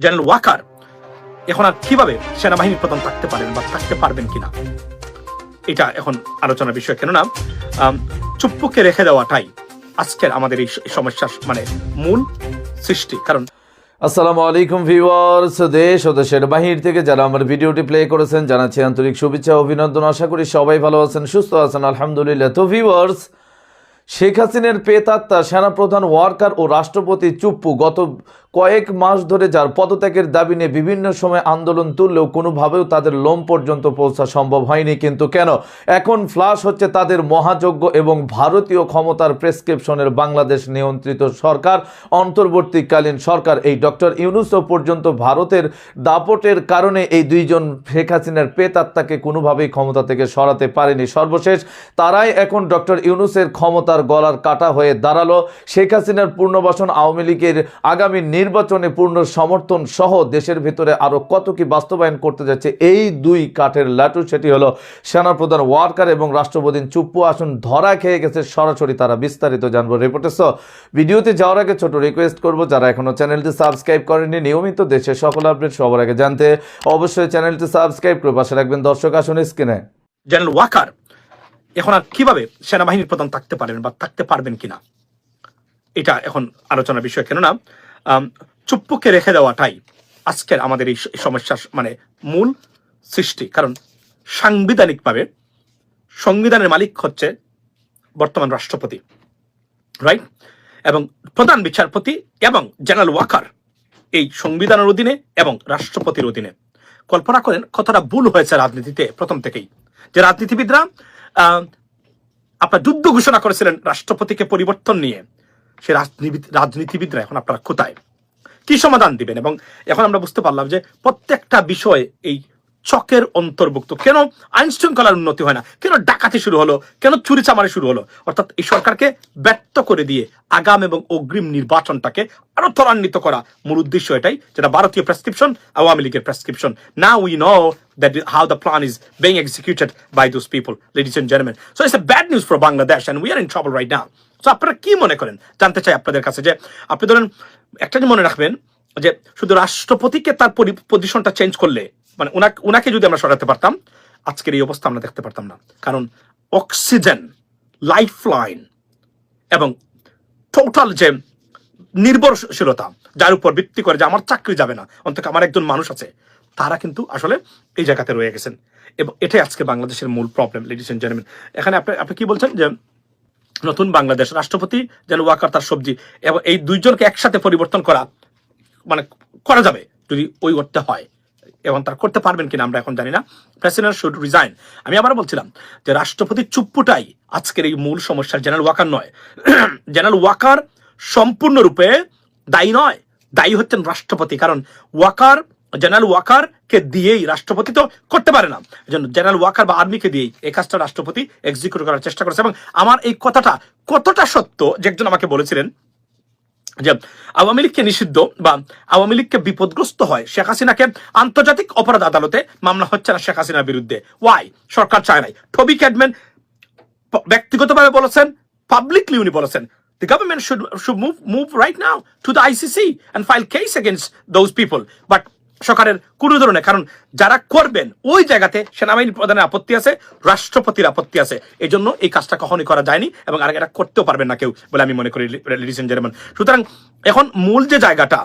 General Waker এখন আর কীভাবে সেনাবাহিনীর প্রধান থাকতে পারেন বা থাকতে পারবেন কিনা? এটা এখন আলোচনার বিষয়। কেননা চুপ্পুকে রেখে দেওয়াটাই আজকের আমাদের এই সমস্যার মানে মূল সৃষ্টি। কারণ আসসালামু আলাইকুম ভিউয়ার্স, দেশ ও দেশের বাহির থেকে যারা আমার ভিডিওটি প্লে করেছেন, জানাচ্ছি আন্তরিক শুভেচ্ছা অভিনন্দন। আশা করি সবাই ভালো আছেন, সুস্থ আছেন, আলহামদুলিল্লাহ। তো ভিউয়ার্স, শেখ হাসিনার পেতাত্তা সেনাপ্রধান, ওয়ার্কার ও রাষ্ট্রপতি চুপ্পু গত কয়েক মাস ধরে যার পদত্যাগের দাবি নিয়ে বিভিন্ন সময় আন্দোলন তুললেও কোনোভাবেও তাদের লোম পর্যন্ত পৌঁছা সম্ভব হয়নি। কিন্তু কেন? এখন ফ্লাশ হচ্ছে তাদের মহাযজ্ঞ এবং ভারতীয় ক্ষমতার প্রেসক্রিপশনের বাংলাদেশ নিয়ন্ত্রিত সরকার। অন্তর্বর্তীকালীন সরকার এই ডক্টর ইউনুসও পর্যন্ত ভারতের দাপটের কারণে এই দুইজন শেখ হাসিনার পেতাত্তাকে কোনোভাবেই ক্ষমতা থেকে সরাতে পারেনি। সর্বশেষ তারাই এখন ডক্টর ইউনুসের ক্ষমতার গলার কাটা হয়ে দাঁড়াল। শেখ হাসিনার পূর্ণবাসন আওয়ামী লীগের আগামী নির্বাচনে পূর্ণ সমর্থন সহ দেশের ভিতরে আরও কত কি বাস্তবায়ন করতে যাচ্ছে, এই দুই কাঠের লাটু, সেটি হলো সেনাপ্রধান ওয়ার্কার এবং রাষ্ট্রপতি চুপ্পু আসুন ধরা খেয়ে গেছে সরাসরি তারা বিস্তারিত জানব রিপোর্টের সহ ভিডিওতে যাওয়ার আগে ছোট রিকোয়েস্ট করব, যারা এখনও চ্যানেলটি সাবস্ক্রাইব করেনি নিয়মিত দেশের সকল আপডেট সবার আগে জানতে অবশ্যই চ্যানেলটি সাবস্ক্রাইব করে পাশে রাখবেন দর্শক আসুন স্ক্রিনে জেনারেল ওয়াকার এখন আর কীভাবে সেনাবাহিনীর প্রধান থাকতে পারেন বা থাকতে পারবেন কিনা? এটা এখন আলোচনার বিষয়, কেননা চুপ্পুকে রেখে দেওয়াটাই আজকের আমাদের এই স- সমস্যার মানে মূল সৃষ্টি। কারণ সাংবিধানিকভাবে সংবিধানের মালিক হচ্ছে বর্তমান রাষ্ট্রপতি রাইট এবং প্রধান বিচারপতি এবং জেনারেল ওয়াকার এই সংবিধানের অধীনে এবং রাষ্ট্রপতির অধীনে। কল্পনা করেন কতটা ভুল হয়েছে রাজনীতিতে প্রথম থেকেই। যে রাজনীতিবিদরা আপনার যুদ্ধ ঘোষণা করেছিলেন রাষ্ট্রপতিকে পরিবর্তন নিয়ে। সে রাজনীতি- রাজনীতিবিদরা এখন আপনারা কোথায়? কি সমাধান দিবেন? এবং এখন আমরা বুঝতে পারলাম যে প্রত্যেকটা বিষয়ে এই চকের অন্তর্ভুক্ত। কেন আইন শৃঙ্খলার উন্নতি হয় না? কেন ডাকাতি শুরু হলো? কেন চুরি চামারি শুরু হলো? অর্থাৎ এই সরকারকে ব্যর্থ করে দিয়ে আগাম এবং অগ্রিম নির্বাচনটাকে আরও ত্বরান্বিত করা মূল উদ্দেশ্য এটাই যেটা ভারতীয় প্রেসক্রিপশন আওয়ামী লীগের প্রেসক্রিপশন না we know that how the plan is being executed by those people, ladies and gentlemen. So it's a bad news for Bangladesh, and we are in trouble right now. So আপনারা কি মনে করেন? জানতে চাই আপনাদের কাছে যে আপনি ধরেন একটা মনে রাখবেন যে শুধু রাষ্ট্রপতিকে তার পজিশনটা চেঞ্জ করলে মানে উনাকে যদি আমরা সরাতে পারতাম, আজকের এই অবস্থা আমরা দেখতে পারতাম না। কারণ অক্সিজেন লাইফ লাইন এবং টোটাল যে নির্ভরশীলতা, যার উপর ভিত্তি করে যে আমার চাকরি যাবে না, অন্তত আমার একজন মানুষ আছে, তারা কিন্তু আসলে এই জায়গাতে রয়ে গেছেন। এবং এটাই আজকে বাংলাদেশের মূল প্রবলেম লেডিস এন্ড জেন্টলম্যান এখানে আপনি আপনি কি বলছেন যে নতুন বাংলাদেশ রাষ্ট্রপতি যেন ওয়াকার তার সবজি এবং এই দুইজনকে একসাথে পরিবর্তন করা মানে করা যাবে, যদি ওই করতে হয়। এবং তার করতে পারবেন কিনা আমরা এখন জানি না। প্রেসিডেন্ট শুড রিজাইন আমি আবার বলছিলাম যে রাষ্ট্রপতির চুপ্পুটাই আজকের এই মূল সমস্যার জেনারেল ওয়াকার নয়। জেনারেল ওয়াকার সম্পূর্ণরূপে দায়ী নয়। দায়ী হচ্ছেন রাষ্ট্রপতি। কারণ ওয়াকার জেনারেল ওয়াকার কে দিয়েই রাষ্ট্রপতি তো করতে পারে না। জেনারেল ওয়াকার বা আর্মিকে দিয়েই এই কাজটা রাষ্ট্রপতি এক্সিকিউট করার চেষ্টা করেছে। এবং আমার এই কথাটা কতটা সত্য যে একজন আমাকে বলেছিলেন যে আওয়ামী লীগকে নিষিদ্ধ বা আওয়ামী লীগকে বিপদগ্রস্ত হয় শেখ হাসিনাকে আন্তর্জাতিক অপরাধ আদালতে মামলা হচ্ছে না শেখ হাসিনার বিরুদ্ধে। ওয়াই সরকার চায় নাই। টবি ক্যাডম্যান ব্যক্তিগতভাবে বলেছেন পাবলিকলি উনি বলেছেন, The government should should move move right now to the ICC and file case against those people. But সরকারের কোনো ধরনের কারণ যারা করবেন, ওই জায়গাতে সেনাবাহিনী প্রধানের আপত্তি আছে, রাষ্ট্রপতির আপত্তি আছে। এই জন্য এই কাজটা কখনই করা যায়নি এবং আর এটা করতেও পারবেন না কেউ বলে আমি মনে করি লেডিস এন্ড সুতরাং এখন মূল যে জায়গাটা,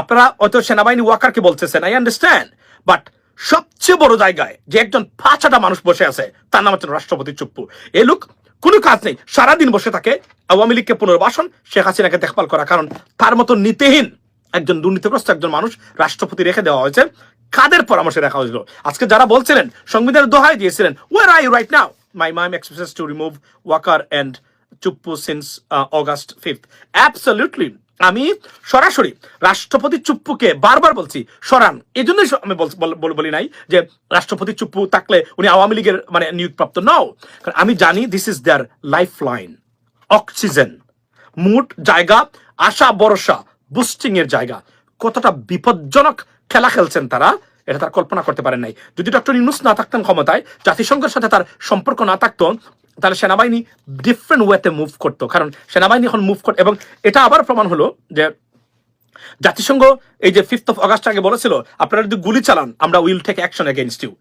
আপনারা হয়তো সেনাবাহিনী ওয়াকারকে বলতেছেন আই আন্ডারস্ট্যান্ড বাট সবচেয়ে বড় জায়গায় যে একজন পাঁচাটা মানুষ বসে আছে, তার নাম হচ্ছে রাষ্ট্রপতি চুপ্পু। এ লোক কোনো কাজ নেই। সারাদিন বসে থাকে, আওয়ামী লীগকে পুনর্বাসন, শেখ হাসিনাকে দেখভাল করা। কারণ তার মতো নীতিহীন একজন দুর্নীতিগ্রস্ত একজন মানুষ রাষ্ট্রপতি রেখে দেওয়া হয়েছে। কাদের পরামর্শে রাখা হয়েছিল? আজকে যারা বলছিলেন, সংবিধানের দোহাই দিয়েছিলেন where I right now my mime expresses to remove Waker and Chuppu since August fifth absolutely আমি সরাসরি রাষ্ট্রপতি চুপ্পুকে বারবার বলছি, সরান। এই জন্যই আমি বল- নাই যে রাষ্ট্রপতি চুপ্পু থাকলে উনি আওয়ামী লীগের মানে নিয়োগপ্রাপ্ত। নও কারণ আমি জানি this is their life line oxygen mood জায়গা, আশা, ভরসা। বুস্টিং এর জায়গা। কতটা বিপজ্জনক খেলা খেলছেন তারা, এটা তার কল্পনা করতে পারেন নাই। যদি ডক্টর ইউনুস না থাকতেন ক্ষমতায়, জাতিসংঘের সাথে তার সম্পর্ক না থাকতো, তাহলে সেনাবাহিনী ডিফারেন্ট ওয়েতে মুভ করতো। কারণ সেনাবাহিনী এখন মুভ করতো এবং এটা আবার প্রমাণ হলো যে জাতিসংঘ এই যে ফিফথ অফ অগাস্ট আগে বলেছিল, আপনারা যদি গুলি চালান, আমরা will take action against you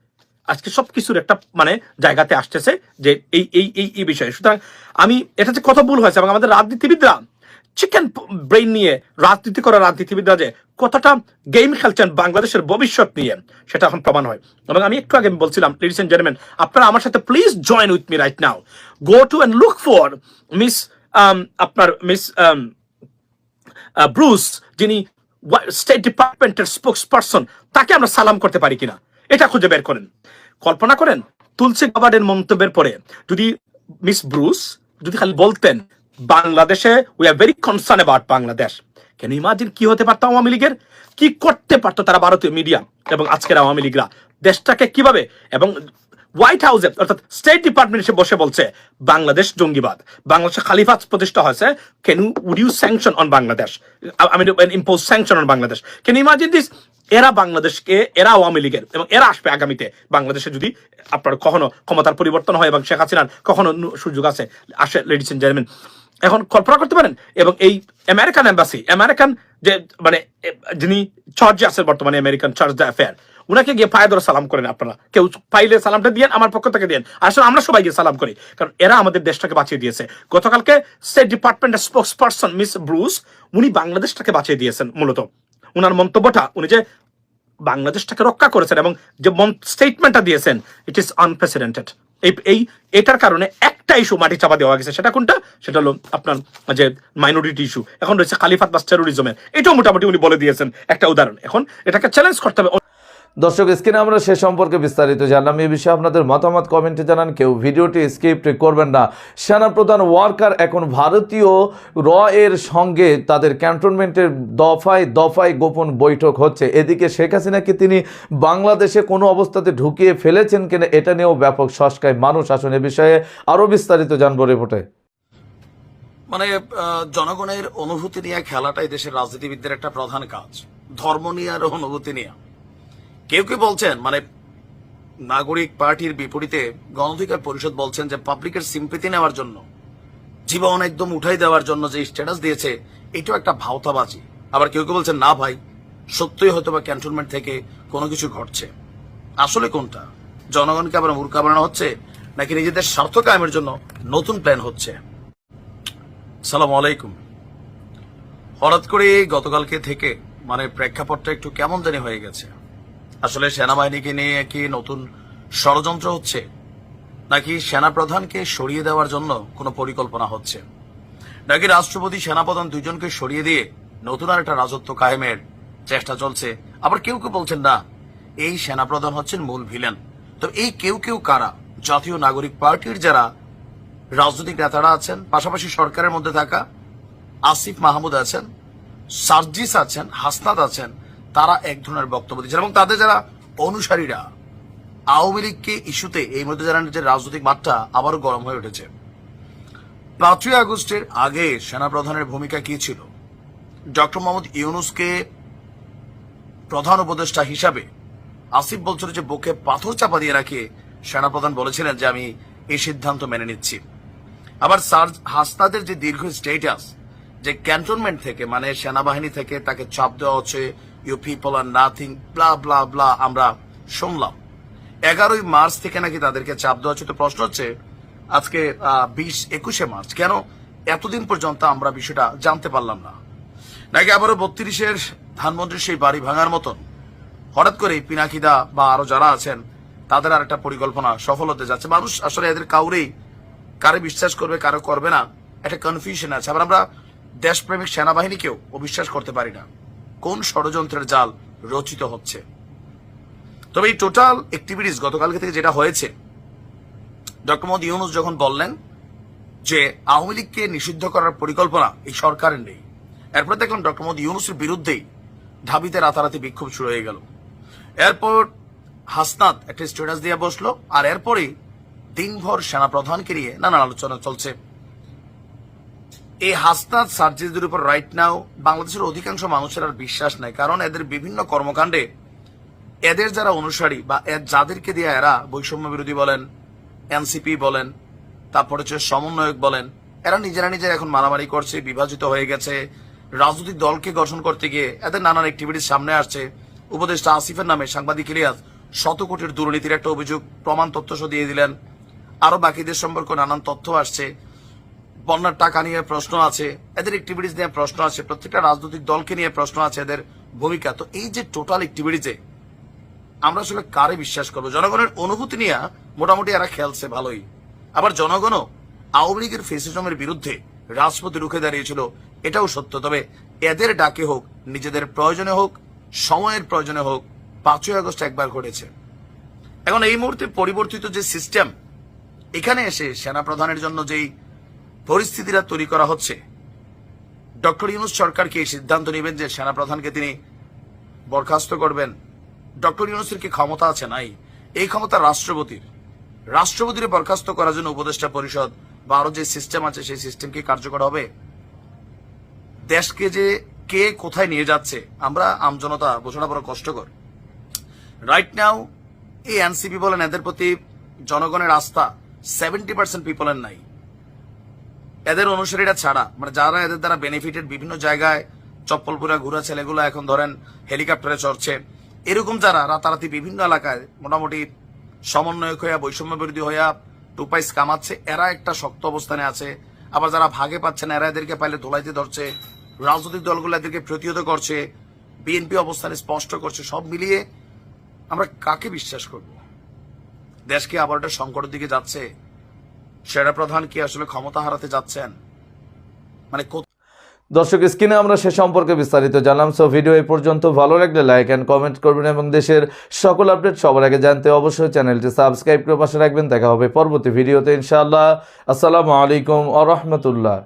আজকে সব কিছুর একটা মানে জায়গাতে আসতেছে যে এই এই এই বিষয়ে। সুতরাং আমি এটা যে কত ভুল হয়েছে এবং আমাদের রাজনীতিবিদরা চিকেন ব্রেইন নিয়ে রাজনীতি করা রাজনীতিবিদরা যে কতটা গেম খেলছেন বাংলাদেশের ভবিষ্যৎ নিয়ে, সেটা এখন প্রমাণ হয়। এবং আমি একটু আগে বলছিলাম লেডিস এন্ড জেন্টলম্যান আপনারা আমার সাথে please join with me right now go to and look for miss আপনার মিস ব্রুস যিনি স্টেট ডিপার্টমেন্টের স্পোক্স পার্সন তাকে আমরা সালাম করতে পারি কিনা, এটা খুঁজে বের করেন। কল্পনা করেন, তুলসী গাবার্ডের মন্তব্যের পরে যদি মিস ব্রুস যদি খালি বলতেন বাংলাদেশে we are very concern about Bangladesh কেন ইমাজিন কি হতে পারতো আওয়ামী লীগের? কি করতে পারতো তারা ভারতীয় মিডিয়া এবং আজকের আওয়ামী লীগরা? দেশটাকে কীভাবে এবং হোয়াইট হাউসে অর্থাৎ স্টেট ডিপার্টমেন্ট এসে বসে বলছে, বাংলাদেশ জঙ্গিবাদ। বাংলাদেশে খালিফাত প্রতিষ্ঠা হয়েছে। কেন would you sanction on Bangladesh আমি ইম্পোজ স্যাংশন অন বাংলাদেশ কেন ইমাজিন দিস এরা বাংলাদেশকে, এরা আওয়ামী লীগের এবং এরা আসবে আগামীতে। বাংলাদেশে যদি আপনার কখনো ক্ষমতার পরিবর্তন হয় এবং শেখ হাসিনার কখনো সুযোগ আছে, আসে লেডিস এন্ড জেন্টলম্যান এখন কল্পনা করতে পারেন, এবং এই আমেরিকান এম্বাসি আমেরিকান যে মানে যিনি চার্জে আছেন বর্তমানে আমেরিকান চার্জ দ্য অ্যাফেয়ার উনাকে গিয়ে পায়ে ধরে সালাম করেন আপনারা। কেউ পাইলে সালামটা দিয়েন, আমার পক্ষ থেকে দিয়েন। আসলে আমরা সবাই গিয়ে সালাম করি, কারণ এরা আমাদের দেশটাকে বাঁচিয়ে দিয়েছে। গতকালকে স্টেট ডিপার্টমেন্টের স্পোক্স পার্সন মিস ব্রুস উনি বাংলাদেশটাকে বাঁচিয়ে দিয়েছেন মূলত। উনার মন্তব্যটা, উনি যে বাংলাদেশটাকে রক্ষা করেছেন এবং যে স্টেটমেন্টটা দিয়েছেন ইট ইজ আনপ্রেসিডেন্টেড এই এটার কারণে একটা ইস্যু মাটি চাপা দেওয়া গেছে। সেটা কোনটা? সেটা হলো আপনার যে মাইনরিটি ইস্যু এখন রয়েছে খালিফাত বা টেরোরিজমের এটাও মোটামুটি উনি বলে দিয়েছেন। একটা উদাহরণ। এখন এটাকে চ্যালেঞ্জ করতে হবে। দর্শক, স্ক্রিনে আমরা সে সম্পর্কে বিস্তারিত জানলাম। এই বিষয়ে আপনাদের মতামত কমেন্টে জানান। কেউ ভিডিওটি স্কিপ করবেন না। সেনাপ্রধান ওয়ার্কার এখন ভারতীয় র এর সঙ্গে তাদের ক্যান্টনমেন্টের দফায় দফায় গোপন বৈঠক হচ্ছে। এদিকে শেখ হাসিনাকে তিনি বাংলাদেশে কোনো অবস্থাতে ঢুকিয়ে ফেলেছেন কিনা এটা নিয়েও ব্যাপক সস্কায় মানুষ আসুন। এ বিষয়ে আরও বিস্তারিত জানব রিপোর্টে। মানে জনগণের অনুভূতি নিয়ে খেলাটাই দেশের রাজনীতিবিদদের একটা প্রধান কাজ। ধর্ম নিয়ে আর অনুভূতি নিয়ে। কেউ কেউ বলছেন মানে নাগরিক পার্টির বিপরীতে গণঅধিকার পরিষদ বলছেন যে পাবলিকের সিম্পতি নেওয়ার জন্য, জীবন একদম উঠাই দেওয়ার জন্য যে স্ট্যাটাস দিয়েছে, এটাও একটা ভাওতাবাজি। আবার কেউ কেউ বলছেন, না ভাই, সত্যই হয়তো বা ক্যান্টনমেন্ট থেকে কোনো কিছু ঘটছে। আসলে কোনটা? জনগণকে আবার মূর্খা বানানো হচ্ছে, নাকি নিজেদের স্বার্থ কায়েমের জন্য নতুন প্ল্যান হচ্ছে? সালাম আলাইকুম। হঠাৎ করে গতকালকে থেকে মানে প্রেক্ষাপটটা একটু কেমন জানি হয়ে গেছে। আসলে সেনাবাহিনীকে নিয়ে কি নতুন ষড়যন্ত্র হচ্ছে? নাকি সেনাপ্রধানকে সরিয়ে দেওয়ার জন্য কোনো পরিকল্পনা হচ্ছে? নাকি রাষ্ট্রপতি, সেনাপ্রধান দুজনকে সরিয়ে দিয়ে নতুন আর একটা রাজত্ব কায়েমের চেষ্টা চলছে? আবার কেউ কেউ বলছেন, না, এই সেনাপ্রধান হচ্ছেন মূল ভিলেন। তো এই কেউ কেউ কারা? জাতীয় নাগরিক পার্টির যারা রাজনৈতিক নেতারা আছেন, পাশাপাশি সরকারের মধ্যে থাকা আসিফ মাহমুদ আছেন, সার্জিস আছেন, হাসনাত আছেন তারা এক ধরনের বক্তব্য দিচ্ছেন এবং তাদের যারা অনুসারীরা, আওয়ামী লীগকে ইস্যুতে এই মধ্যে যারা যে রাজনৈতিক মাঠটা আবারও গরম হয়ে উঠেছে। পাঁচই আগস্টের আগে সেনাপ্রধানের ভূমিকা কি ছিল? ডক্টর মোহাম্মদ ইউনুসকে প্রধান উপদেষ্টা হিসাবে আসিফ বলছিল যে, বুকে পাথর চাপা দিয়ে রাখে সেনাপ্রধান বলেছিলেন যে, আমি এই সিদ্ধান্ত মেনে নিচ্ছি। আবার সার্জ হাসনাদের যে দীর্ঘ স্টেটাস যে ক্যান্টনমেন্ট থেকে মানে সেনাবাহিনী থেকে তাকে চাপ দেওয়া হচ্ছে you people are nothing blah blah blah আমরা শুনলাম। এগারোই মার্চ থেকে নাকি তাদেরকে চাপ দেওয়া হচ্ছে তো প্রশ্ন হচ্ছে, আজকে বিশ একুশে মার্চ, কেন এতদিন পর্যন্ত আমরা বিষয়টা জানতে পারলাম না? নাকি আবারও বত্রিশের ধানমন্ত্রীর সেই বাড়ি ভাঙার মতন? হঠাৎ করে পিনাকিদা বা আরও যারা আছেন, তাদের আর একটা পরিকল্পনা সফল হতে যাচ্ছে। মানুষ আসলে এদের কাউরেই, কারে বিশ্বাস করবে, কারও করবে না, একটা কনফিউশন আছে। আবার আমরা দেশপ্রেমিক সেনাবাহিনীকেও অবিশ্বাস করতে পারি না। কোন ষড়যন্ত্রের জাল রচিত হচ্ছে। তবে এই টোটাল অ্যাক্টিভিটিস গতকালকে থেকে যেটা হয়েছে, ডক্টর মোহাম্মদ ইউনুস যখন বললেন যে আওয়ামী লীগকে নিষিদ্ধ করার পরিকল্পনা এই সরকারের নেই, এরপর দেখলাম ডক্টর মোহাম্মদ ইউনুসের বিরুদ্ধেই ঢাবিতে রাতারাতি বিক্ষোভ শুরু হয়ে গেল। এরপর হাসনাত একটা স্ট্যাটাস দিয়ে বসল, আর এরপরেই দিনভর সেনাপ্রধানকে নিয়ে নানান আলোচনা চলছে। এই হাসনাত সার্জিসদের উপর রাইট নাও বাংলাদেশের অধিকাংশ মানুষের আর বিশ্বাস নাই, কারণ এদের বিভিন্ন কর্মকাণ্ডে এদের যারা অনুসারী বা যাদেরকে দিয়ে এরা বৈষম্য বিরোধী বলেন, এনসিপি বলেন, তারপর হচ্ছে সমন্বয়ক বলেন, এরা নিজেরা নিজেরা এখন মারামারি করছে, বিভাজিত হয়ে গেছে। রাজনৈতিক দলকে গঠন করতে গিয়ে এদের নানান অ্যাক্টিভিটিস সামনে আসছে। উপদেষ্টা আসিফের নামে সাংবাদিক ইলিয়াস শত কোটির দুর্নীতির একটা অভিযোগ, প্রমাণ তথ্য দিয়ে দিলেন। আরও বাকিদের সম্পর্কে নানান তথ্য আসছে। বন্যার টাকা নিয়ে প্রশ্ন আছে, এদের অ্যাক্টিভিটিস নিয়ে প্রশ্ন আছে, প্রত্যেকটা রাজনৈতিক দলকে নিয়ে প্রশ্ন আছে এদের ভূমিকা। তো এই যে টোটাল অ্যাক্টিভিটিতে আমরা আসলে কারে বিশ্বাস করব? জনগণের অনুভূতি নিয়ে মোটামুটি এরা খেলছে ভালোই। আবার জনগণও আওয়ামী লীগের ফেসিজমের বিরুদ্ধে রাজপথে রুখে দাঁড়িয়েছিল, এটাও সত্য। তবে এদের ডাকে হোক, নিজেদের প্রয়োজনে হোক, সময়ের প্রয়োজনে হোক, পাঁচই আগস্ট একবার ঘটেছে। এখন এই মুহূর্তে পরিবর্তিত যে সিস্টেম এখানে এসে সেনাপ্রধানের জন্য যেই পরিস্থিতিটা তৈরি করা হচ্ছে। ডক্টর ইউনুস সরকারকে সিদ্ধান্ত নেবেন যে সেনাপ্রধানকে তিনি বরখাস্ত করবেন? ডক্টর ইউনুসের কি ক্ষমতা আছে? নাই। এই ক্ষমতা রাষ্ট্রপতির। রাষ্ট্রপতির বরখাস্ত করার জন্য উপদেষ্টা পরিষদ বা আরও যে সিস্টেম আছে, সেই সিস্টেম কি কার্যকর হবে? দেশকে যে কে কোথায় নিয়ে যাচ্ছে, আমরা আমজনতা বোঝানো বড় কষ্টকর। রাইট নাও এই এনসিপি বলেন, এদের প্রতি জনগণের আস্থা সেভেন্টি পার্সেন্ট পিপলের নাই। এদের অনুসারীরা ছাড়া মানে যারা এদের দ্বারা বেনিফিটেড বিভিন্ন জায়গায়, চপ্পলপুরা ঘুরা ছেলেগুলো এখন ধরেন হেলিকপ্টারে চড়ছে, এরকম যারা রাতারাতি বিভিন্ন এলাকায় মোটামুটি সমন্বয়ক হইয়া বৈষম্য বিরোধী হইয়া টুপাইস কামাচ্ছে, এরা একটা শক্ত অবস্থানে আছে। আবার যারা ভাগে পাচ্ছে না, এরা এদেরকে পাইলে দোলাইতে ধরছে, রাজনৈতিক দলগুলো এদেরকে প্রতিহত করছে বিএনপি অবস্থানে স্পষ্ট করছে, সব মিলিয়ে আমরা কাকে বিশ্বাস করব? দেশকে আবার একটা সংকটের দিকে যাচ্ছে সেরা প্রধান কি আসলে ক্ষমতা হারাতে যাচ্ছেন? মানে দর্শক, স্ক্রিনে আমরা সে সম্পর্কে বিস্তারিত জানলাম সো ভিডিও এই পর্যন্ত ভালো লাগলে লাইক অ্যান্ড কমেন্ট করবেন এবং দেশের সকল আপডেট সবার আগে জানতে অবশ্যই চ্যানেলটি সাবস্ক্রাইব করে পাশে রাখবেন। দেখা হবে পরবর্তী ভিডিওতে ইনশাআল্লাহ। আসসালামু আলাইকুম আ রহমতুল্লাহ।